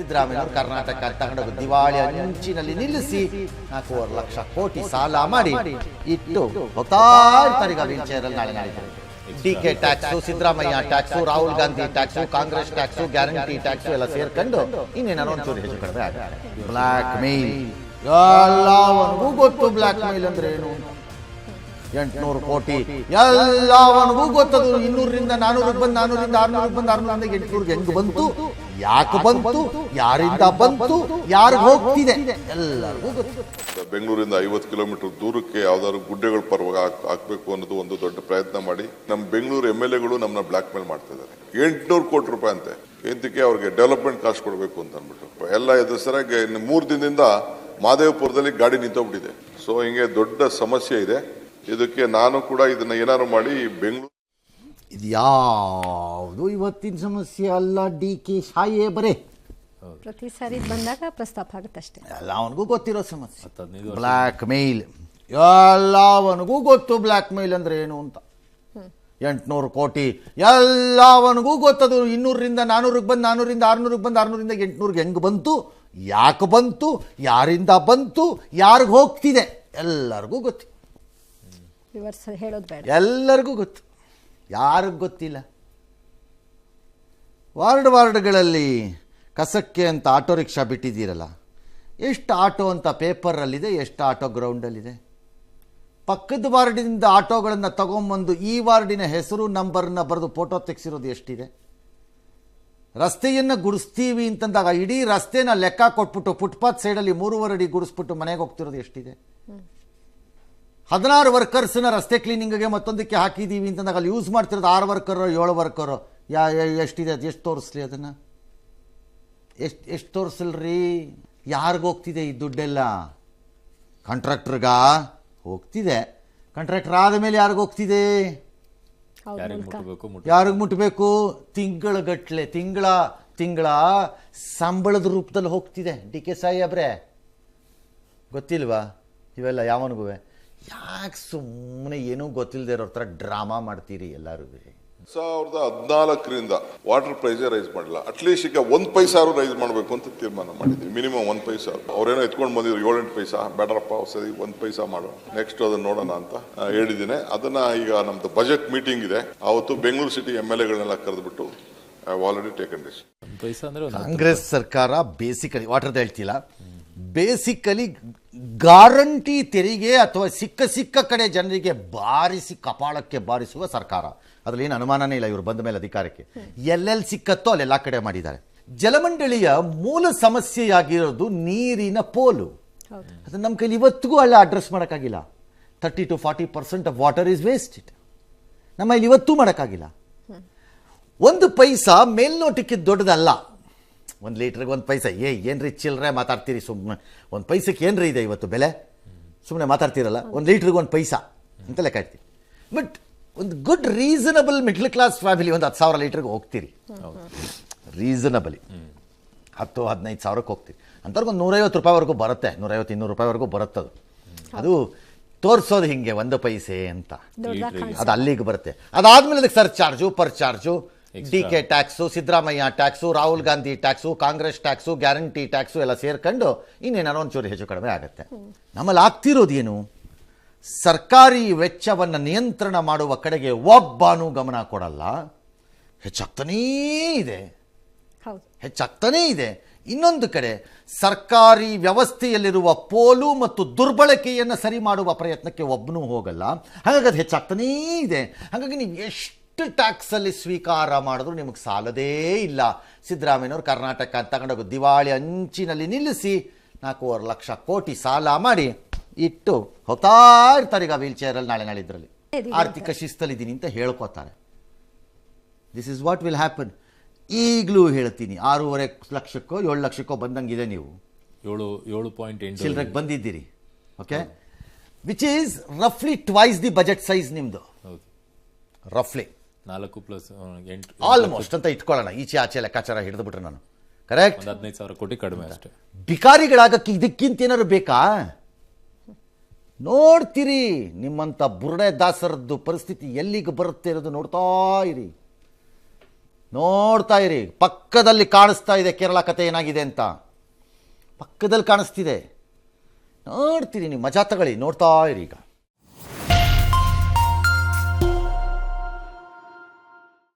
ಸಿದ್ದರಾಮಯ್ಯವರು ಕರ್ನಾಟಕ ತಂಡವು ದಿವಾಳಿ ಅಂಚಿನಲ್ಲಿ ನಿಲ್ಲಿಸಿ ನಾಲ್ಕೂವರೆ ಲಕ್ಷ ಕೋಟಿ ಸಾಲ ಮಾಡಿ ಇಟ್ಟು ಹೋಗ್ತಾ ನಾಳೆ ನಾಳೆ D K tax, Siddaramaiah tax, Rahul Gandhi tax, Congress tax, guarantee tax ಎಲ್ಲ ಸೇರ್ಕೊಂಡು ಇನ್ನೇನಾರು ಒಂಚೂರು ಹೆಚ್ಚು ಕಡಿಮೆ ಬ್ಲ್ಯಾಕ್ ಮೇಲ್. ಎಲ್ಲವನಿಗೂ ಗೊತ್ತು ಬ್ಲ್ಯಾಕ್ ಮೇಲ್ ಅಂದ್ರೆ ಏನು? ಎಂಟುನೂರು ಕೋಟಿ. ಎಲ್ಲವನಿಗೂ ಗೊತ್ತದು. ಇನ್ನೂರರಿಂದ ನಾನೂರಿಗೆ ಬಂದು ನಾನೂರಿಂದ ಆರ್ನೂರಿಗೆ ಬಂದು ಆರ್ನೂರಿಂದ ಎಂಟುನೂರಿಗೆ ಹೆಂಗ್ ಬಂತು? ಯಾಕೆ ಬಂತು? ಯಾರಿಂದ ಬಂತು? ಯಾರು ಹೋಗ್ತಿದೆ? ಎಲ್ಲರಿಗೂ ಗೊತ್ತು. ಬೆಂಗಳೂರಿಂದ ಐವತ್ತು ಕಿಲೋಮೀಟರ್ ದೂರಕ್ಕೆ ಯಾವ್ದಾದ್ರು ಗುಡ್ಡೆಗಳು ಪರವಾಗಿ ಹಾಕ್- ಹಾಕ್ಬೇಕು ಅನ್ನೋದು ಒಂದು ದೊಡ್ಡ ಪ್ರಯತ್ನ ಮಾಡಿ ನಮ್ಮ ಬೆಂಗಳೂರು ಎಂ ಎಲ್ ಎಗಳು ನಮ್ಮನ್ನ ಬ್ಲಾಕ್ ಮೇಲ್ ಮಾಡ್ತಾ ಇದ್ದಾರೆ. ಎಂಟುನೂರು ಕೋಟಿ ರೂಪಾಯಿ ಅಂತೆ. ಎಂತಕ್ಕೆ ಅವ್ರಿಗೆ ಡೆವಲಪ್ಮೆಂಟ್ ಕಾಸ್ಟ್ ಕೊಡಬೇಕು ಅಂತ ಅಂದ್ಬಿಟ್ಟು. ಎಲ್ಲ ಎದುರಿಸರಾಗಿ ಇನ್ನು ಮೂರು ದಿನದಿಂದ ಮಾದೇವಪುರದಲ್ಲಿ ಗಾಡಿ ನಿಂತೋಗ್ಬಿಟ್ಟಿದೆ. ಸೊ ಹಿಂಗೆ ದೊಡ್ಡ ಸಮಸ್ಯೆ ಇದೆ. ಇದಕ್ಕೆ ನಾನು ಕೂಡ ಇದನ್ನ ಏನಾದ್ರು ಮಾಡಿ ಬೆಂಗಳೂರು ಇದು ಯಾವುದು ಇವತ್ತಿನ ಸಮಸ್ಯೆ ಅಲ್ಲ ಡಿ ಕೆ ಶಾಯೇ ಬರೇ ಪ್ರತಿ ಸಾರಿ ಬಂದಾಗ ಪ್ರಸ್ತಾಪ ಆಗುತ್ತಷ್ಟೇ ಎಲ್ಲ ಅವನಿಗೂ ಗೊತ್ತಿರೋ ಸಮಸ್ಯೆ. ಬ್ಲ್ಯಾಕ್ ಮೇಲ್ ಎಲ್ಲವನಿಗೂ ಗೊತ್ತು ಬ್ಲ್ಯಾಕ್ ಮೇಲ್ ಅಂದ್ರೆ ಏನು ಅಂತ. ಎಂಟ್ನೂರು ಕೋಟಿ. ಎಲ್ಲವನಿಗೂ ಗೊತ್ತದು. ಇನ್ನೂರರಿಂದ ನಾನೂರಿಗೆ ಬಂದು ನಾನ್ನೂರಿಂದ ಆರ್ನೂರಿಗೆ ಬಂದು ಆರ್ನೂರಿಂದ ಎಂಟುನೂರಿಗೆ ಹೆಂಗೆ ಬಂತು? ಯಾಕೆ ಬಂತು? ಯಾರಿಂದ ಬಂತು? ಯಾರಿಗೆ ಹೋಗ್ತಿದೆ? ಎಲ್ಲರಿಗೂ ಗೊತ್ತು. ವಿವರ್ಸ್ ಹೇಳೋದು ಬೇಡ. ಎಲ್ಲರಿಗೂ ಗೊತ್ತು. ಯಾರಿಗೂ ಗೊತ್ತಿಲ್ಲ. ವಾರ್ಡ್ ವಾರ್ಡ್ಗಳಲ್ಲಿ ಕಸಕ್ಕೆ ಅಂತ ಆಟೋ ರಿಕ್ಷಾ ಬಿಟ್ಟಿದ್ದೀರಲ್ಲ, ಎಷ್ಟು ಆಟೋ ಅಂತ ಪೇಪರಲ್ಲಿದೆ ಎಷ್ಟು ಆಟೋ ಗ್ರೌಂಡಲ್ಲಿದೆ? ಪಕ್ಕದ ವಾರ್ಡಿನಿಂದ ಆಟೋಗಳನ್ನು ತಗೊಂಬಂದು ಈ ವಾರ್ಡಿನ ಹೆಸರು ನಂಬರನ್ನ ಬರೆದು ಫೋಟೋ ತೆಗೆಸಿರೋದು ಎಷ್ಟಿದೆ? ರಸ್ತೆಯನ್ನು ಗುಡಿಸ್ತೀವಿ ಅಂತಂದಾಗ ಇಡೀ ರಸ್ತೆನ ಲೆಕ್ಕ ಕೊಟ್ಬಿಟ್ಟು, ಫುಟ್ಪಾತ್ ಸೈಡಲ್ಲಿ ಮೂರುವರೆ ಅಡಿ ಗುಡಿಸ್ಬಿಟ್ಟು ಮನೆಗೆ ಹೋಗ್ತಿರೋದು ಎಷ್ಟಿದೆ? ಹದಿನಾರು ವರ್ಕರ್ಸ್ನ ರಸ್ತೆ ಕ್ಲೀನಿಂಗ್ಗೆ ಮತ್ತೊಂದಕ್ಕೆ ಹಾಕಿದ್ದೀವಿ ಅಂತಂದಾಗ ಅಲ್ಲಿ ಯೂಸ್ ಮಾಡ್ತಿರೋದು ಆರು ವರ್ಕರು ಏಳು ವರ್ಕರು ಯಾ ಎಷ್ಟಿದೆ ಅದು? ಎಷ್ಟು ತೋರಿಸ್ಲಿ ಅದನ್ನು? ಎಷ್ಟು ಎಷ್ಟು ತೋರಿಸಲ್ರಿ? ಯಾರಿಗೆ ಹೋಗ್ತಿದೆ ಈ ದುಡ್ಡೆಲ್ಲ? ಕಾಂಟ್ರಾಕ್ಟ್ರಿಗ ಹೋಗ್ತಿದೆ. ಕಾಂಟ್ರಾಕ್ಟರ್ ಆದಮೇಲೆ ಮೇಲೆ ಹೋಗ್ತಿದೆ? ಅವ್ರ ಯಾರಿಗೆ ಮುಟ್ಬೇಕು ಮುಟ್ಟಬೇಕು ಮುಟ್ಟ ಗಟ್ಲೆ ತಿಂಗಳ ತಿಂಗಳ ಸಂಬಳದ ರೂಪದಲ್ಲಿ ಹೋಗ್ತಿದೆ. ಡಿ ಕೆ ಸಾಯಿ ಅಬ್ರೆ ಗೊತ್ತಿಲ್ವಾ? ಇವೆಲ್ಲ ಯಾವನಿಗೂ ಯಾಕೆ ಸುಮ್ಮನೆ ಏನೂ ಗೊತ್ತಿಲ್ಲದೆ ಇರೋ ಥರ ಡ್ರಾಮಾ ಮಾಡ್ತೀರಿ ಎಲ್ಲರೂ ಸಾವಿರದ ಹದಿನಾಲ್ಕರಿಂದ ವಾಟರ್ ಪ್ರೈಸೇ ರೈಸ್ ಮಾಡಿಲ್ಲ ಅಟ್ಲೀಸ್ಟ್ ಈಗ ಒಂದು ಪೈಸಾರು ರೈಸ್ ಮಾಡಬೇಕು ಅಂತ ತೀರ್ಮಾನ ಮಾಡಿದ್ವಿ ಮಿನಿಮಮ್ ಒಂದು ಪೈಸಾ ಅವ್ರೇನೋ ಎತ್ಕೊಂಡು ಬಂದಿದ್ರು ಏಳೆಂಟು ಪೈಸಾ. ಬೇಡರಪ್ಪ ಸರಿ ಒಂದು ಪೈಸಾ ಮಾಡು ನೆಕ್ಸ್ಟ್ ಅದನ್ನ ನೋಡೋಣ ಅಂತ ಹೇಳಿದ್ದೀನಿ. ಅದನ್ನ ಈಗ ನಮ್ದು ಬಜೆಟ್ ಮೀಟಿಂಗ್ ಇದೆ. ಅವತ್ತು ಬೆಂಗಳೂರು ಸಿಟಿ ಎಂ ಎಲ್ ಎಗಳನ್ನೆಲ್ಲ ಕರೆದ್ಬಿಟ್ಟು ಆಲ್ರೆಡಿ ಟೇಕನ್ ಪೈಸ ಒಂದು ಪೈಸಾ ಅಂದ್ರೆ ಒಂದು ಕಾಂಗ್ರೆಸ್ ಸರ್ಕಾರ ಬೇಸಿಕಲಿ ವಾಟರ್ದು ಹೇಳ್ತಿಲ್ಲ ಬೇಸಿಕಲಿ ಗ್ಯಾರಂಟಿ ತೆರಿಗೆ ಅಥವಾ ಸಿಕ್ಕ ಸಿಕ್ಕ ಕಡೆ ಜನರಿಗೆ ಬಾರಿಸಿ ಕಪಾಳಕ್ಕೆ ಬಾರಿಸುವ ಸರ್ಕಾರ. ಅದರಲ್ಲಿ ಏನು ಅನುಮಾನನೇ ಇಲ್ಲ ಇವರು ಬಂದ ಮೇಲೆ ಅಧಿಕಾರಕ್ಕೆ. ಎಲ್ಲೆಲ್ಲಿ ಸಿಕ್ಕತ್ತೋ ಅಲ್ಲೆಲ್ಲ ಕಡೆ ಮಾಡಿದ್ದಾರೆ. ಜಲಮಂಡಳಿಯ ಮೂಲ ಸಮಸ್ಯೆಯಾಗಿರೋದು ನೀರಿನ ಪೋಲು. ಅದು ನಮ್ಮ ಕೈಲಿ ಇವತ್ತಿಗೂ ಅಲ್ಲ ಅಡ್ರೆಸ್ ಮಾಡೋಕ್ಕಾಗಿಲ್ಲ. Thirty to forty percent of water is waste it ನಮ್ಮ ಇಲ್ಲಿ ಇವತ್ತೂ ಮಾಡೋಕ್ಕಾಗಿಲ್ಲ. ಒಂದು ಪೈಸಾ ಮೇಲ್ನೋಟಕ್ಕೆ ದೊಡ್ಡದಲ್ಲ. ಒಂದು ಲೀಟ್ರಿಗೆ ಒಂದು ಪೈಸಾ. ಏ ಏನ್ರಿ ಚಿಲ್ಲರೆ ಮಾತಾಡ್ತೀರಿ ಸುಮ್ಮನೆ ಒಂದು ಪೈಸಕ್ಕೆ ಏನ್ರಿ ಇದೆ ಇವತ್ತು ಬೆಲೆ? ಸುಮ್ಮನೆ ಮಾತಾಡ್ತೀರಲ್ಲ? ಒಂದು ಲೀಟ್ರಿಗೆ ಒಂದು ಪೈಸಾ. ಅಂತ ಲೆಕ್ಕ ಇಡ್ತೀವಿ ಬಟ್ ಒಂದು good reasonable middle class family ಒಂದು ಹತ್ತು ಸಾವಿರ ಲೀಟ್ರಿಗೆ ಹೋಗ್ತೀರಿ. ರೀಸನಬಲಿ. ಹತ್ತು ಹದಿನೈದು ಸಾವಿರಕ್ಕೆ ಹೋಗ್ತೀರಿ. ಅಂಥವ್ರಿಗೆ ಒಂದು ನೂರೈವತ್ತು ರೂಪಾಯಿವರೆಗೂ ಬರುತ್ತೆ. ನೂರೈವತ್ತು ಇನ್ನೂರು ರೂಪಾಯಿವರೆಗೂ ಬರುತ್ತದು. ಅದು ತೋರಿಸೋದು ಹಿಂಗೆ ಒಂದು ಪೈಸೆ ಅಂತ. ಅದು ಅಲ್ಲಿಗೆ ಬರುತ್ತೆ. ಅದಾದ್ಮೇಲೆ ಅದಕ್ಕೆ surcharge per charge D K tax Siddaramaiah tax Rahul Gandhi tax Congress tax guarantee tax ಎಲ್ಲ ಸೇರ್ಕೊಂಡು ಇನ್ನೇನಾರು ಒಂಚೂರು ಹೆಚ್ಚು ಕಡಿಮೆ ಆಗುತ್ತೆ. ನಮ್ಮಲ್ಲಿ ಆಗ್ತಿರೋದೇನು? ಸರ್ಕಾರಿ ವೆಚ್ಚವನ್ನು ನಿಯಂತ್ರಣ ಮಾಡುವ ಕಡೆಗೆ ಒಬ್ಬನೂ ಗಮನ ಕೊಡಲ್ಲ. ಹೆಚ್ಚಾಗ್ತಾನೇ ಇದೆ. ಹೌದು. ಹೆಚ್ಚಾಗ್ತಾನೇ ಇದೆ. ಇನ್ನೊಂದು ಕಡೆ ಸರ್ಕಾರಿ ವ್ಯವಸ್ಥೆಯಲ್ಲಿರುವ ಪೋಲು ಮತ್ತು ದುರ್ಬಳಕೆಯನ್ನು ಸರಿ ಮಾಡುವ ಪ್ರಯತ್ನಕ್ಕೆ ಒಬ್ಬನೂ ಹೋಗಲ್ಲ. ಹಾಗಾಗಿ ಅದು ಹೆಚ್ಚಾಗ್ತಾನೇ ಇದೆ. ಹಾಗಾಗಿ ನೀವು ಎಷ್ಟು ಟ್ಯಾಕ್ಸಲ್ಲಿ ಸ್ವೀಕಾರ ಮಾಡಿದ್ರು ನಿಮಗೆ ಸಾಲದೇ ಇಲ್ಲ. ಸಿದ್ದರಾಮಯ್ಯನವರು ಕರ್ನಾಟಕ ಅಂತ ತಗೊಂಡೋಗಿ ದಿವಾಳಿ ಅಂಚಿನಲ್ಲಿ ನಿಲ್ಲಿಸಿ ನಾಲ್ಕೂವರೆ ಲಕ್ಷ ಕೋಟಿ ಸಾಲ ಮಾಡಿ ಇಟ್ಟು ಹೋಗ್ತಾ ಇರ್ತಾರೆ ಈಗ ವೀಲ್ ಚೇರಲ್ಲಿ ನಾಳೆ ನಾಳಿದ್ರಲ್ಲಿ. ಆರ್ಥಿಕ ಶಿಸ್ತಲ್ಲಿದ್ದೀನಿ ಅಂತ ಹೇಳ್ಕೋತಾರೆ. This is what will happen ಈಗಲೂ ಹೇಳ್ತೀನಿ ಆರೂವರೆ ಲಕ್ಷಕ್ಕೋ ಏಳು ಲಕ್ಷಕ್ಕೋ ಬಂದಂಗಿದೆ ನೀವು. ಏಳು ಏಳು ಪಾಯಿಂಟ್ ಎಂಟು ಚಿಲ್ಡ್ರಕ್ಕೆ ಬಂದಿದ್ದೀರಿ. ಓಕೆ ವಿಚ್ ಈಸ್ ರಫ್ಲಿ ಟ್ವೈಸ್ ದಿ ಬಜೆಟ್ ಸೈಜ್ ನಿಮ್ಮದು ರಫ್ಲಿ ನಾಲ್ಕು ಪ್ಲಸ್ ಎಂಟು ಆಲ್ಮೋಸ್ಟ್ ಅಂತ ಇಟ್ಕೊಳ್ಳೋಣ. ಈಚೆ ಆಚೆ ಲೆಕ್ಕಾಚಾರ ಹಿಡಿದು ಬಿಟ್ರೆ ನಾನು. ಕರೆಕ್ಟ್ ಒಂದು ಹದಿನೈದು ಸಾವಿರ ಕೋಟಿ ಕಡಿಮೆ ಅಷ್ಟೇ. ಬಿಕಾರಿಗಳಾಗಕ್ಕೆ ಇದಕ್ಕಿಂತ ಏನಾದ್ರು ಬೇಕಾ? ನೋಡ್ತೀರಿ ನಿಮ್ಮಂಥ ಬುರುಡೆ ದಾಸರದ್ದು ಪರಿಸ್ಥಿತಿ ಎಲ್ಲಿಗೆ ಬರುತ್ತೆ ಇರೋದು ನೋಡ್ತಾ ಇರಿ. ನೋಡ್ತಾ ಇರಿ. ಪಕ್ಕದಲ್ಲಿ ಕಾಣಿಸ್ತಾ ಇದೆ ಕೇರಳ ಕತೆ ಏನಾಗಿದೆ ಅಂತ. ಪಕ್ಕದಲ್ಲಿ ಕಾಣಿಸ್ತಿದೆ. ನೋಡ್ತೀರಿ ನೀವು ಮಜಾ ತಗೊಳ್ಳಿ ನೋಡ್ತಾ ಇರಿ ಈಗ.